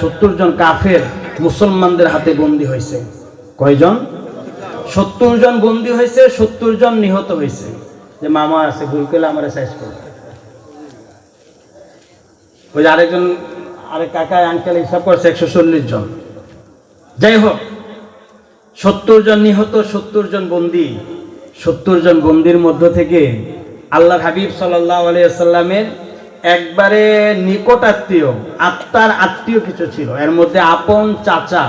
সত্তর জন মুসলমানদের হাতে বন্দী হয়েছে। কয়জন? সত্তর জন হয়েছে সত্তর জন নিহত হয়েছে। যে মামা আছে, ভুল করলে আমার করবে ওই আরেকজন, আরেক কাকা আঙ্কেল হিসাব করছে, একশো চল্লিশ জন। যাই হোক সত্তর জন নিহত, সত্তর জন বন্দি। সত্তর জন বন্দির মধ্য থেকে আল্লাহ হাবিব আলিয়াল্লামের একবারে নিকট আত্মীয় আত্মার আত্মীয় কিছু ছিল। এর মধ্যে আপন চাচা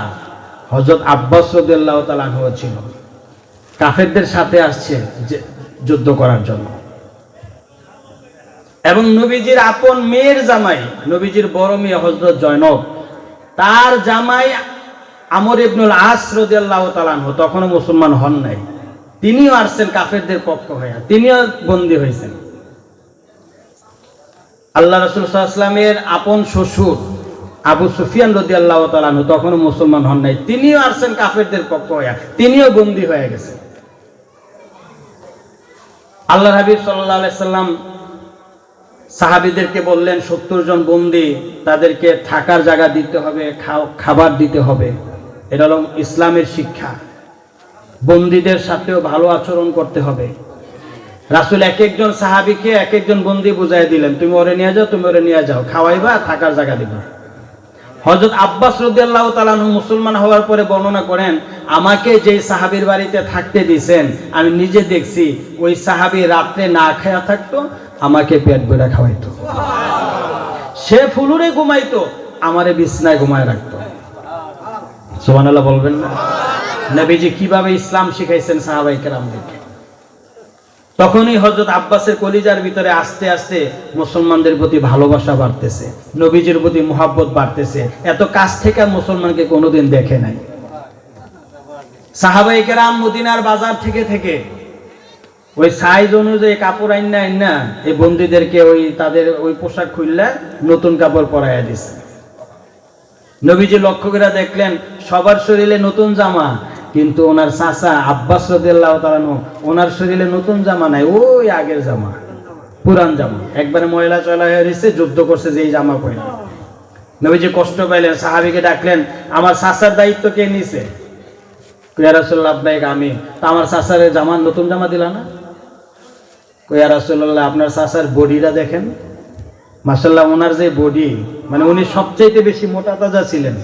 হজরত আব্বাস ছিল। কাফেরদের সাথে আসছে যুদ্ধ করার জন্য। এবং নবীজির আপন মেয়ের জামাই, নবীজির বড় মেয়ে হজরত জয়নব, তার জামাই আমর ইবনুল আস রদিয়াল্লাহ তালানহ তখনও মুসলমান হন নাই। তিনিও আসছেন কাফেরদের পক্ষ হয়ে তিনিও বন্দী হয়েছেন আল্লাহ রসুল সাল্লামের আপন শ্বশুর আবু সুফিয়ান রদি আল্লাহ তালানহ তখনও মুসলমান হন নাই, তিনিও আসছেন কাফেরদের পক্ষ হয়ে তিনিও বন্দী হয়ে গেছেন। আল্লাহ হাবিব সাল্লাহ সাল্লাম সাহাবিদেরকে বললেন, সত্তর জন বন্দি তাদেরকে থাকার জায়গা দিতে হবে খাবার দিতে হবে। এটা হলো ইসলামের শিক্ষা। বন্দীদের সাথেও ভালো আচরণ করতে হবে। রাসুল এক একজন সাহাবিকে এক একজন বন্দি বুঝাই দিলেন, তুমি ওরে নিয়ে যাও, তুমি ওরে নিয়ে যাও, খাওয়াইবা, থাকার জায়গা দিবা। হজরত আব্বাস রদিয়াল্লাহ তালানু মুসলমান হওয়ার পরে বর্ণনা করেন, আমাকে যে সাহাবির বাড়িতে থাকতে দিয়েছেন আমি নিজে দেখছি, ওই সাহাবি রাত্রে না খায়া থাকতো, আমাকে পেট বেড়া খাওয়াইতো। সে ফুলুরে ঘুমাইতো, আমারে বিছনায় ঘুমায় রাখতো। সুবহানাল্লাহ বলবেন। না নবীজি কীভাবে ইসলাম শিখাইছেন সাহাবাই কেরামদেরকে তখনই হজরত আব্বাসের কলিজার ভিতরে আস্তে আস্তে মুসলমানদের প্রতি ভালোবাসা বাড়তেছে, নবীজির প্রতি মোহাব্বত বাড়তেছে। এত কাছ থেকে মুসলমানকে কোনোদিন দেখে নাই। সাহাবাই কেরাম মদিনার বাজার থেকে থেকে ওই সাইজ অনুযায়ী কাপড় আইন না, এই বন্দীদেরকে ওই তাদের ওই পোশাক খুললে নতুন কাপড় পরাইয়া দিছে। নবীজি লক্ষ্য করে দেখলেন, সবার শরীরে নতুন জামা, কিন্তু ওনার চাচা আব্বাস রদিয়াল্লাহ তালানো ওনার শরীরে নতুন জামা নাই, ওই আগের জামা, পুরান জামা। একবারে ময়লা চলা হয়ে রয়েছে যুদ্ধ করছে যে এই জামা পরে। নবীজি কষ্ট পাইলেন, সাহাবিকে ডাকলেন, আমার চাচার দায়িত্ব কে নিছে? আমি আমার। চাচারে জামা নতুন জামা দিলা না? কুয়ারাসুল্লাহ আপনার চাচার বডিটা দেখেন। মাসাল্লাহ ওনার যে বডি মানে উনি সবচাইতে বেশি মোটা তাজা ছিলেন।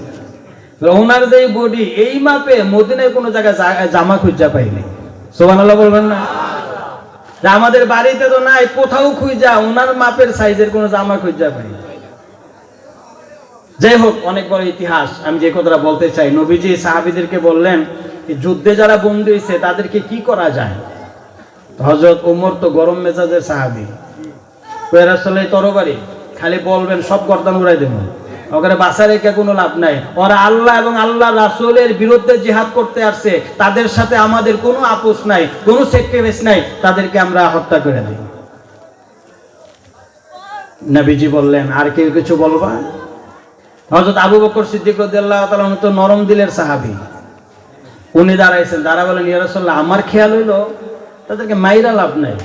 ওনার যে বডি এই মাপে মদিনায় কোনো জায়গায় জামা খুঁজা পাইনি। সোবান বলবেন না? আমাদের বাড়িতে তো নাই, কোথাও খুঁজা, ওনার মাপের সাইজের কোনো জামা খুঁজা পাই যাই হোক, অনেক বড় ইতিহাস। আমি যে কথাটা বলতে চাই, নবীজি সাহাবিদেরকে বললেন যুদ্ধে যারা বন্দী হয়েছে তাদেরকে কি করা যায়? হজরত ওমর তো গরম মেজাজের সাহাবি। পেরাসলে তরবারি খালি বলবেন, সব গর্দান উড়াই দেবেন ওখানে বাসা রেখে কোনো লাভ নাই। ওরা আল্লাহ এবং আল্লাহ রাসূলের বিরুদ্ধে জিহাদ করতে আসছে। তাদের সাথে আমাদের কোনো আপোষ নাই, কোনো সেক্রিফাইস নাই। তাদেরকে আমরা হত্যা করে দিই। নবীজি বললেন, আর কেউ কিছু বলবা? হযরত আবু বকর সিদ্দিক তো নরম দিলের সাহাবী। উনি দাঁড়াইছেন। দাঁড়া বলেন, ইয়া রাসূলুল্লাহ, আমার খেয়াল হইল, তাদেরকে মাইরা লাভ নাই।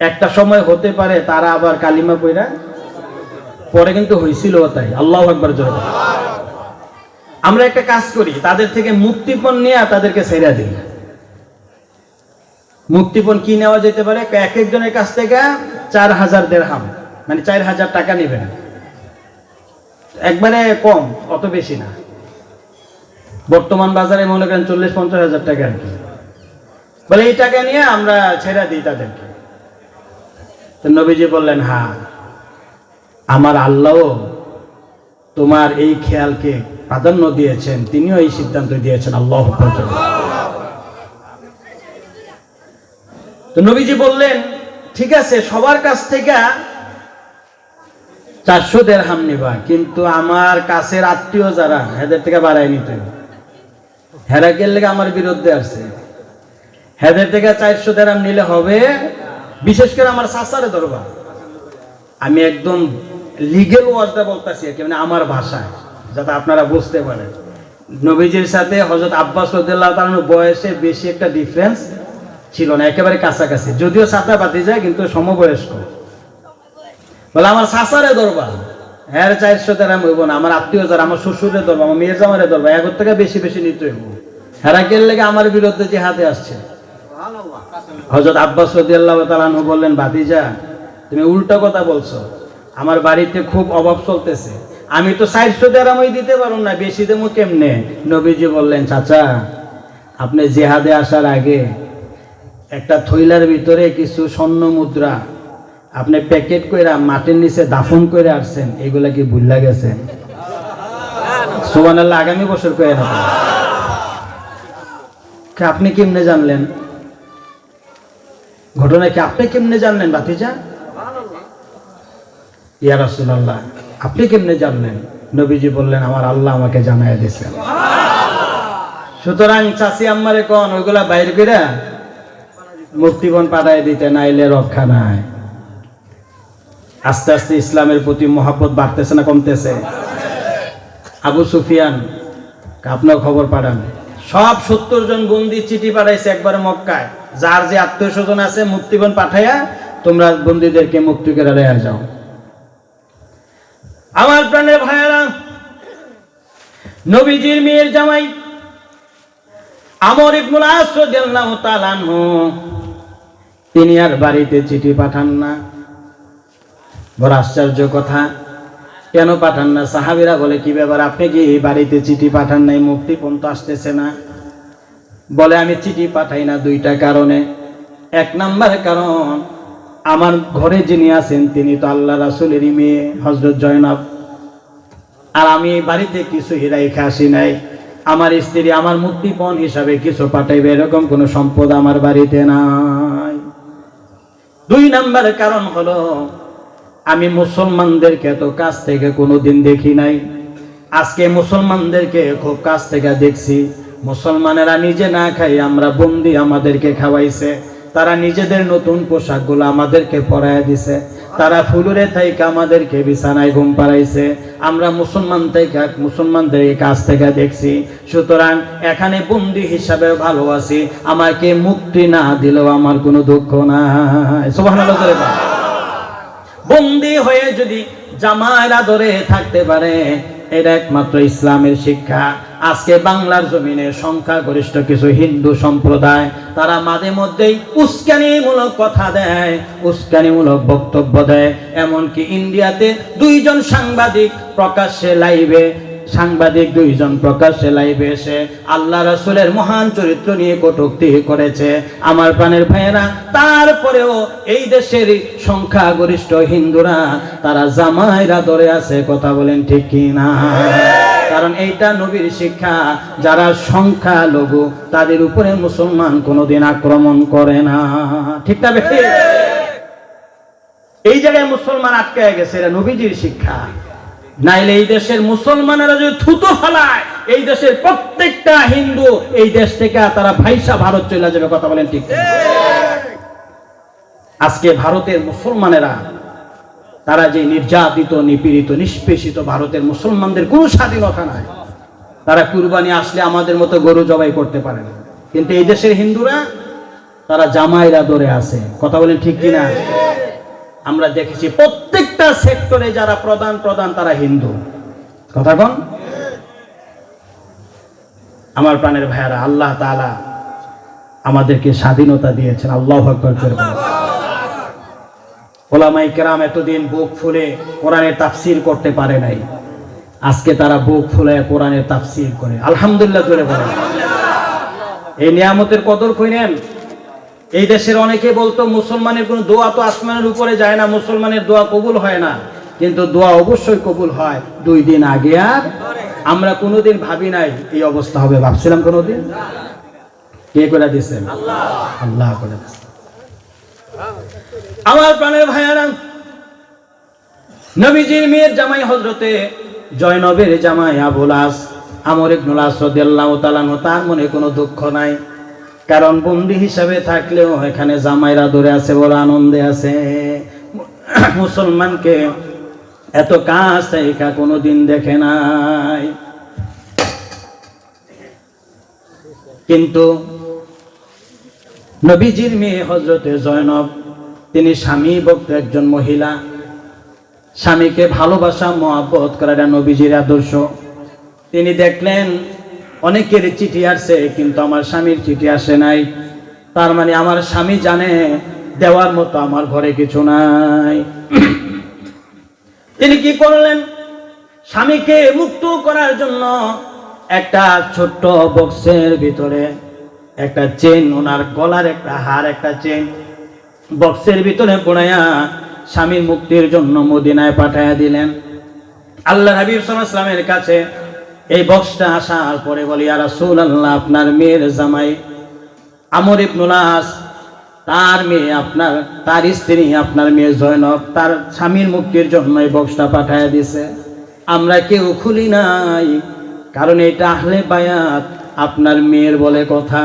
একটা সময় হতে পারে তারা আবার কালিমা পইরা, পরে কিন্তু হয়েছিল তাই। আল্লাহ একবার বলেন। আমরা একটা কাজ করি, তাদের থেকে মুক্তিপণ নিয়ে তাদেরকে ছেড়ে দিই। মুক্তিপণ কি নেওয়া যেতে পারে? এক একজনের কাছ থেকে চার হাজার দেড়হাম মানে চার হাজার টাকা নেবেন। একবারে কম, অত বেশি না। বর্তমান বাজারে মনে করেন চল্লিশ পঞ্চাশ হাজার টাকা আর কি। বলে এই টাকা নিয়ে আমরা ছেড়ে দিই তাদেরকে। নবীজি বললেন হ্যাঁ আমার আল্লাহ তোমার এই খেয়ালকে প্রাধান্য দিয়েছেন, তিনিও এই সিদ্ধান্ত দিয়েছেন, আল্লাহ তো নবীজি বললেন, ঠিক আছে, সবার কাছ থেকে চারশো দেড়হাম নিবা, কিন্তু আমার কাছের আত্মীয় যারা এদের থেকে বাড়াই নিতে। হেরা গেলে আমার বিরুদ্ধে আসছে হেদের থেকে চারশো দেড়হাম নিলে হবে বিশেষ করে আমার সাসারে ধরবা। আমি একদম লিগেল ওয়াজটা বলতেছি আর কি মানে আমার ভাষায়, যাতে আপনারা বুঝতে পারেন। নবীজির সাথে হজরত আব্বাস রদুল্লাহ তালানোর বয়সে বেশি একটা ডিফারেন্স ছিল না, একেবারে কাছাকাছি। যদিও সাঁতা বাতি যায় কিন্তু সমবয়স্ক। বলে, আমার শাসারে ধরবা। হ্যাঁ চারশো তারা হইব না। আমার আত্মীয় যারা, আমার শ্বশুরে ধরবা, আমার মেয়ের জামারে ধরবা। এগর থেকে বেশি বেশি নিতে হইব। হেরা গেল লেগে আমার বিরুদ্ধে যে হাতে আসছে। হজরত আব্বাস রদিয়াল্লাহ বললেন, ভাতিজা, তুমি উল্টো কথা বলছো। আমার বাড়িতে খুব অভাব চলতেছে। আমি তো চারশো দেরামই দিতে পারো না, বেশি দেবো কেমনে? নবীজি বললেন, চাচা, আপনি জেহাদে আসার আগে একটা থৈলার ভিতরে কিছু স্বর্ণ মুদ্রা আপনি প্যাকেট কইরা মাটির নিচে দাফন করে আসছেন এগুলা কি ভুল গেছে? সুবান আগামী বছর কয়ে আপনি কেমনে জানলেন? ঘটনা কি আপনি কেমনে জানলেন বাতিজা ইয়া রাসূলুল্লাহ, আপনি কেমনে জানলেন? নবীজি বললেন, আমার আল্লাহ আমাকে জানাই দিয়েছেন সুতরাং চাষি আম্মারে কোন, ওইগুলা বাইর কইরা মুক্তিবন পাঠায় দিতে নাইলে রক্ষা নাই। আস্তে আস্তে ইসলামের প্রতি মহাব্বত বাড়তেছে না কমতেছে? আবু সুফিয়ান আপনার খবর পাঠান। সব সত্তর জন বন্দি চিঠি পাঠাইছে একবারে মক্কায়। যার যে আত্মীয় স্বজন আছে মুক্তিবন পাঠাইয়া তোমরা বন্দীদেরকে মুক্তি করে রেয়া যাও। আমার প্রাণের ভাইয়ারা, নবীজির মেয়ের জামাই আমর ইবনুল আস রাদিয়াল্লাহু তাআলা তিনি আর বাড়িতে চিঠি পাঠান না। বড় আশ্চর্য কথা। কেন পাঠান না? সাহাবিরা বলে, কি ব্যাপার? আপনি কি এই বাড়িতে চিঠি পাঠান নাই? মুক্তি পর্যন্ত আসতেছে না? বলে, আমি চিঠি পাঠাই না দুইটা কারণে। এক নাম্বার কারণ, আমার ঘরে যিনি আছেন, তিনি তো আল্লাহ রাসুলেরই মেয়ে হজরত জয়নাব। আর আমি বাড়িতে কিছু হিরাইখে আসি নাই। আমার স্ত্রী, আমার মুক্তিপণ হিসাবে কিছু পাঠাইবে, এরকম কোনো সম্পদ আমার বাড়িতে নাই। দুই নাম্বার কারণ হলো আমি মুসলমানদেরকে তো কাছ থেকে কোনোদিন দেখি নাই। আজকে মুসলমানদেরকে খুব কাছ থেকে দেখছি। মুসলমানেরা নিজে না খাই আমরা বন্দি আমাদেরকে খাওয়াইছে। তারা নিজেদের নতুন পোশাকগুলো আমাদেরকে পরায় দিছে। তারা ফুলুরে থাইকে আমাদেরকে বিছানায় ঘুম পাড়াইছে। আমরা মুসলমান থেকে মুসলমানদের কাছ থেকে দেখছি। সুতরাং এখানে বন্দি হিসাবে ভালো আছি। আমাকে মুক্তি না দিলেও আমার কোনো দুঃখ করে বল। বন্দি হয়ে যদি জামায়ের আদরে থাকতে পারে এটা একমাত্র ইসলামের শিক্ষা। আজকে বাংলার জমিনে সংখ্যাগরিষ্ঠ কিছু হিন্দু সম্প্রদায়, তারা মাঝে মধ্যেই উস্কানিমূলক কথা দেয়, উস্কানিমূলক বক্তব্য দেয়। এমনকি ইন্ডিয়াতে দুইজন সাংবাদিক প্রকাশ্যে লাইভে সাংবাদিক দুইজন প্রকাশ্যে লাইভে এসে আল্লাহ রাসূলের মহান চরিত্র নিয়ে কটূক্তি করেছে। আমার প্রাণের ভাইয়েরা, তারপরেও এই দেশের সংখ্যাগরিষ্ঠ হিন্দুরা, তারা জামাইরা ধরে আছে, কথা বলেন ঠিক কি না কারণ এইটা নবীর শিক্ষা, যারা সংখ্যা লঘু তাদের উপরে মুসলমান কোনোদিন আক্রমণ করে না। ঠিক না এই জায়গায় মুসলমান আটকে গেছে, এটা নবীজির শিক্ষা। নাইলে এই দেশের মুসলমানেরা যদি থুতো ফেলায়, এই দেশের প্রত্যেকটা হিন্দু এই দেশ থেকে তারা ভাইসা ভারত চলে যাবে, কথা বলেন ঠিক আজকে ভারতের মুসলমানেরা, তারা যে নির্যাতিত, নিপীড়িত, নিষ্পেষিত ভারতের মুসলমানদের কোনো স্বাধীনতা নাই। তারা কুরবানি আসলে আমাদের মতো গরু জবাই করতে পারে না। কিন্তু এই দেশের হিন্দুরা, তারা জামাইরা ধরে আছে, কথা বলেন ঠিক কিনা? আমরা দেখেছি প্রত্যেকটা সেক্টরে যারা প্রধান প্রধান তারা হিন্দু। কথা কন। আমার প্রাণের ভাইয়ারা, আল্লাহ তাআলা আমাদেরকে স্বাধীনতা দিয়েছেন। আল্লাহ ওলামাই কেরাম এতদিন বুক ফুলে কোরআনের তাফসির করতে পারে নাই। আজকে তারা বুক ফুলে কোরআনের তাফসির করে। আলহামদুলিল্লাহ জোরে এই নিয়ামতের কদর কইনেন এই দেশের অনেকে বলতো, মুসলমানের কোনো দোয়া তো আসমানের উপরে যায় না, মুসলমানের দোয়া কবুল হয় না। কিন্তু দোয়া অবশ্যই কবুল হয়। দুই দিন আগে আর আমরা কোনোদিন ভাবি নাই এই অবস্থা হবে। ভাবছিলাম কোনোদিন? কে করে দিচ্ছেন আল্লাহ করে আমার প্রাণের ভাইয়ারা, নবীজির মেয়ের জামাই হজরতে জয়নবের জামাই আবুলাস আমর ইবনুল আস রাদিয়াল্লাহু তাআলা তার মনে কোনো দুঃখ নাই। কারণ বন্দি হিসাবে থাকলেও এখানে জামাইরা ধরে আছে বড় আনন্দে আছে। মুসলমানকে এত কাজ থেকে কোনোদিন দেখে নাই। কিন্তু নবীজির মেয়ে হজরতে জয়নব, তিনি স্বামী ভক্ত একজন মহিলা। স্বামীকে ভালোবাসা, মহাব্বত করা এটা নবীজির আদর্শ। তিনি দেখলেন অনেকের চিঠি আসছে কিন্তু আমার স্বামীর চিঠি আসে নাই। তার মানে আমার স্বামী জানে, দেওয়ার মতো আমার ঘরে কিছু নাই। তিনি কি করলেন? স্বামীকে মুক্ত করার জন্য একটা ছোট্ট বক্সের ভিতরে একটা চেন, ওনার গলার একটা হার, একটা চেন বক্সের ভিতরে পড়াইয়া স্বামীর মুক্তির জন্য মদিনায় পাঠাইয়া দিলেন। আল্লাহ হাবিব সাল্লামের কাছে এই বক্সটা আসার পরে বলি আর রাসূল আল্লাহ আপনার মেয়ের জামাই আমর ইবনুল আস তার মেয়ে আপনার, তার স্ত্রী আপনার মেয়ে জয়নব, তার স্বামীর মুক্তির জন্য এই বক্সটা পাঠাইয়া দিছে। আমরা কেউ খুলি নাই, কারণ এটা আহলে বায়াত, আপনার মেয়ের বলে কথা।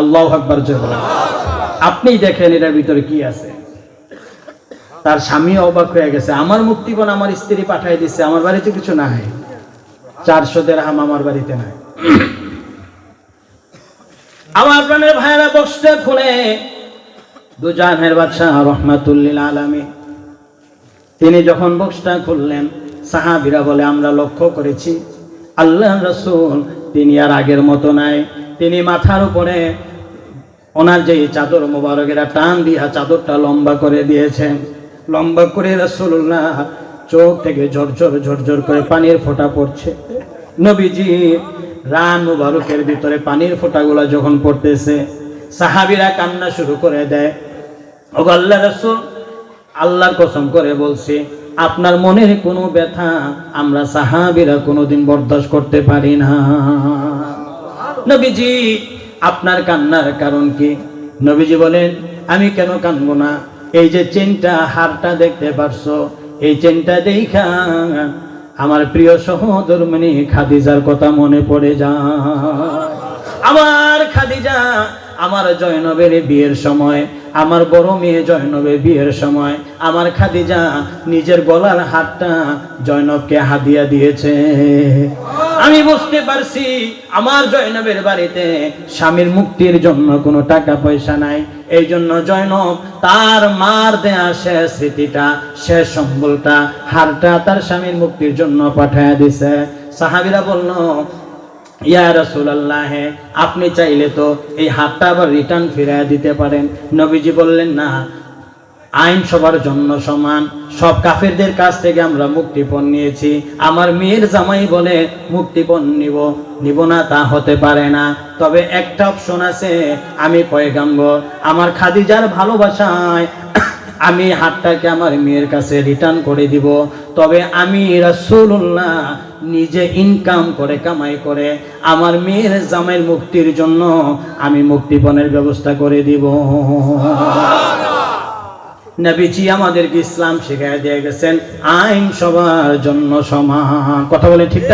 আল্লাহ আকবার আপনি দেখেন এটার ভিতরে কি আছে। তার স্বামী অবাক হয়ে গেছে, আমার মুক্তিপণ আমার স্ত্রী পাঠাই দিচ্ছে আমার বাড়িতে কিছু নাই। চারশো দেড়হাম আমার বাড়িতে নাই। আমার প্রাণের ভাইয়েরা বক্সটা খুলে দুজানের বাদশাহ রহমাতুল্লিল আলমী তিনি যখন বক্সটা খুললেন, সাহাবিরা বলে, আমরা লক্ষ্য করেছি আল্লাহ রসুল তিনি আর আগের মতো নাই। তিনি মাথার উপরে ওনার যে চাদর মোবারকেরা টান দিয়া চাদরটা লম্বা করে দিয়েছেন। লম্বা করে রসুল্লাহ চোখ থেকে ঝরঝর ঝরঝর করে পানির ফোঁটা পড়ছে। নবীজি রান মুবারকের ভিতরে পানির ফোঁটাগুলো যখন পড়তেছে, সাহাবিরা কান্না শুরু করে দেয়। ও আল্লাহ রসুল, আল্লাহর কসম করে বলছি, আপনার মনের কোনো ব্যথা আমরা সাহাবিরা কোনোদিন বরদাস্ত করতে পারি না। নবীজি, আপনার কান্নার কারণ কি? নবীজি বলেন, আমি কেন কানবো না? এই যে চেনটা হারটা দেখতে পারছ এই চেনটা দেখা আমার প্রিয় সহধর্মিনী খাদিজার কথা মনে পড়ে যা আমার খাদিজা আমার জয়নবের বিয়ের সময়, আমার বড় মেয়ে জয়নবের বিয়ের সময়, আমার খাদিজা নিজের গলার হাতটা জয়নবকে হাদিয়া দিয়েছে। আমি বুঝতে পারছি আমার জয়নবের বাড়িতে স্বামীর মুক্তির জন্য কোনো টাকা পয়সা নাই। এই জন্য জয়নব তার মার দেয়া শেষ স্মৃতিটা, শেষ সম্বলটা, হারটা তার স্বামীর মুক্তির জন্য পাঠায় দিছে। সাহাবিরা বলল ইয়া রাসূলুল্লাহ, আপনি চাইলে তো এই হাতটা আবার রিটার্ন ফিরিয়ে দিতে পারেন। নবীজি বললেন, না, আইন সবার জন্য সমান। সব কাফেরদের কাছ থেকে আমরা মুক্তিপণ নিয়েছি। আমার মেয়ের জামাই বলে মুক্তিপণ নিব। নিব না তা হতে পারে না। তবে একটা অপশন আছে, আমি পয়গাম্বর। আমার খাদিজার ভালোবাসায় আমি হাতটাকে আমার মেয়ের কাছে রিটার্ন করে দিব। তবে আমি রাসূলুল্লাহ নিজে ইনকাম করে, কামাই করে, আমার মেয়ের জামাইয়ের মুক্তির জন্য আমি মুক্তিপণের ব্যবস্থা করে দিব। নবীজি আমাদেরকে ইসলাম শিখাই দিয়ে গেছেন, আইন সবার জন্য সমান। কথা বলে ঠিক